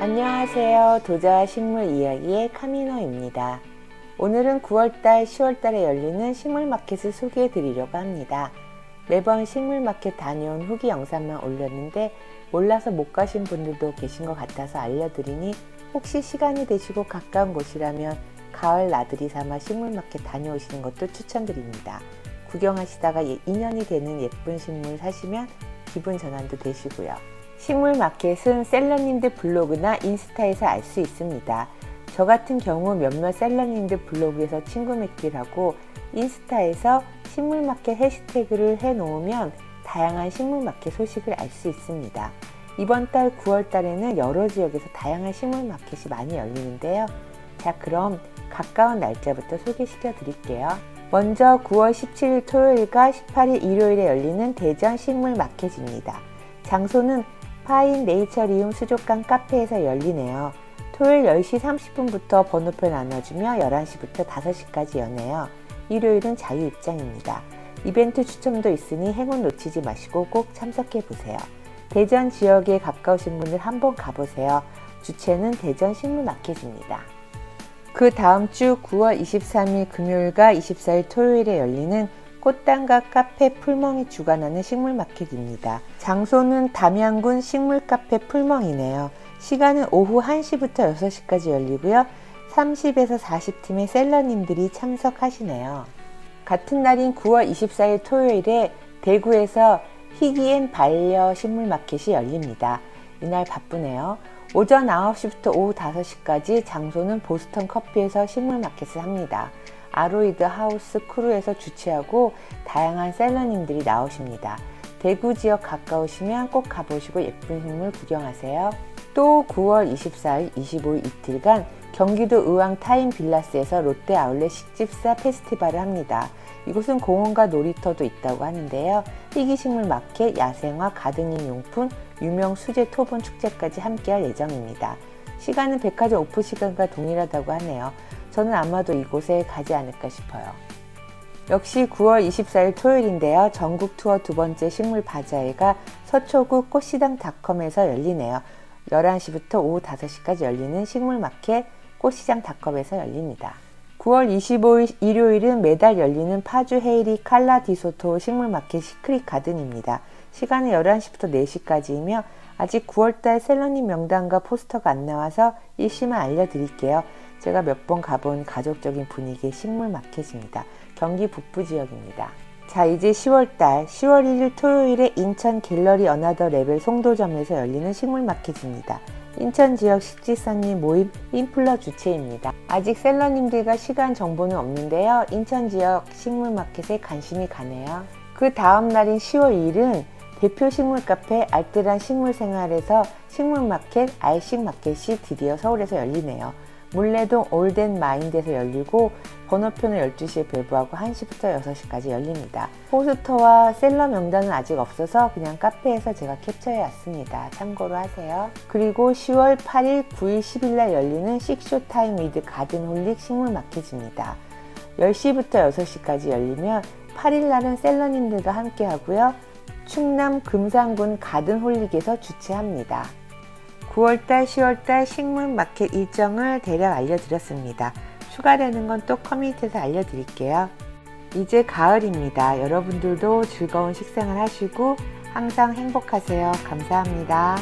안녕하세요. 도자 식물 이야기의 카미노입니다. 오늘은 9월달, 10월달에 열리는 식물 마켓을 소개해 드리려고 합니다. 매번 식물 마켓 다녀온 후기 영상만 올렸는데 몰라서 못 가신 분들도 계신 것 같아서 알려드리니 혹시 시간이 되시고 가까운 곳이라면 가을 나들이 삼아 식물 마켓 다녀오시는 것도 추천드립니다. 구경하시다가 예- 인연이 되는 예쁜 식물 사시면 기분 전환도 되시고요. 식물 마켓은 셀러님들 블로그나 인스타에서 알 수 있습니다. 저 같은 경우 몇몇 셀러님들 블로그에서 친구 맺기를 하고 인스타에서 식물 마켓 해시태그를 해 놓으면 다양한 식물 마켓 소식을 알 수 있습니다. 이번 달 9월 달에는 여러 지역에서 다양한 식물 마켓이 많이 열리는데요. 자, 그럼 가까운 날짜부터 소개시켜 드릴게요. 먼저 9월 17일 토요일과 18일 일요일에 열리는 대전 식물 마켓입니다. 장소는 파인 네이처리움 수족관 카페에서 열리네요. 토요일 10시 30분부터 번호표 나눠주며 11시부터 5시까지 여네요. 일요일은 자유 입장입니다. 이벤트 추첨도 있으니 행운 놓치지 마시고 꼭 참석해 보세요. 대전 지역에 가까우신 분들 한번 가보세요. 주최는 대전 식물마켓입니다. 그 다음 주 9월 23일 금요일과 24일 토요일에 열리는 꽃단과 카페 풀멍이 주관하는 식물 마켓입니다. 장소는 담양군 식물 카페 풀멍이네요. 시간은 오후 1시부터 6시까지 열리고요. 30에서 40팀의 셀러님들이 참석하시네요. 같은 날인 9월 24일 토요일에 대구에서 희귀엔 반려 식물 마켓이 열립니다. 이날 바쁘네요. 오전 9시부터 오후 5시까지 장소는 보스턴 커피에서 식물 마켓을 합니다. 아로이드 하우스 크루에서 주최하고 다양한 셀러님들이 나오십니다. 대구 지역 가까우시면 꼭 가보시고 예쁜 식물 구경하세요. 또 9월 24일, 25일 이틀간 경기도 의왕 타임 빌라스에서 롯데 아울렛 식집사 페스티벌을 합니다. 이곳은 공원과 놀이터도 있다고 하는데요. 희귀식물 마켓, 야생화, 가드닝 용품, 유명 수제 토본 축제까지 함께할 예정입니다. 시간은 백화점 오프 시간과 동일하다고 하네요. 저는 아마도 이곳에 가지 않을까 싶어요. 역시 9월 24일 토요일인데요. 전국 투어 두 번째 식물 바자회가 서초구 꽃시장닷컴에서 열리네요. 11시부터 오후 5시까지 열리는 식물 마켓 꽃시장닷컴에서 열립니다. 9월 25일 일요일은 매달 열리는 파주 헤이리 칼라 디소토 식물 마켓 시크릿 가든입니다. 시간은 11시부터 4시까지이며 아직 9월달 셀러님 명단과 포스터가 안 나와서 일시만 알려드릴게요. 제가 몇 번 가본 가족적인 분위기의 식물 마켓입니다. 경기 북부 지역입니다. 자, 이제 10월달, 10월 1일 토요일에 인천 갤러리 어나더 레벨 송도점에서 열리는 식물 마켓입니다. 인천 지역 식지선님 모임 인플러 주최입니다. 아직 셀러님들과 시간 정보는 없는데요. 인천 지역 식물 마켓에 관심이 가네요. 그 다음 날인 10월 2일은 대표 식물 카페 알뜰한 식물 생활에서 식물 마켓 알식 마켓이 드디어 서울에서 열리네요. 물레동 올덴 마인드에서 열리고 번호표는 12시에 배부하고 1시부터 6시까지 열립니다. 포스터와 셀러 명단은 아직 없어서 그냥 카페에서 제가 캡처해 왔습니다. 참고로 하세요. 그리고 10월 8일, 9일, 10일 날 열리는 식쇼 타임 위드 가든 홀릭 식물 마켓입니다. 10시부터 6시까지 열리면 8일 날은 셀러님들과 함께 하고요. 충남 금산군 가든 홀릭에서 주최합니다. 9월달, 10월달 식물 마켓 일정을 대략 알려드렸습니다. 추가되는 건 또 커뮤니티에서 알려드릴게요. 이제 가을입니다. 여러분들도 즐거운 식생활 하시고 항상 행복하세요. 감사합니다.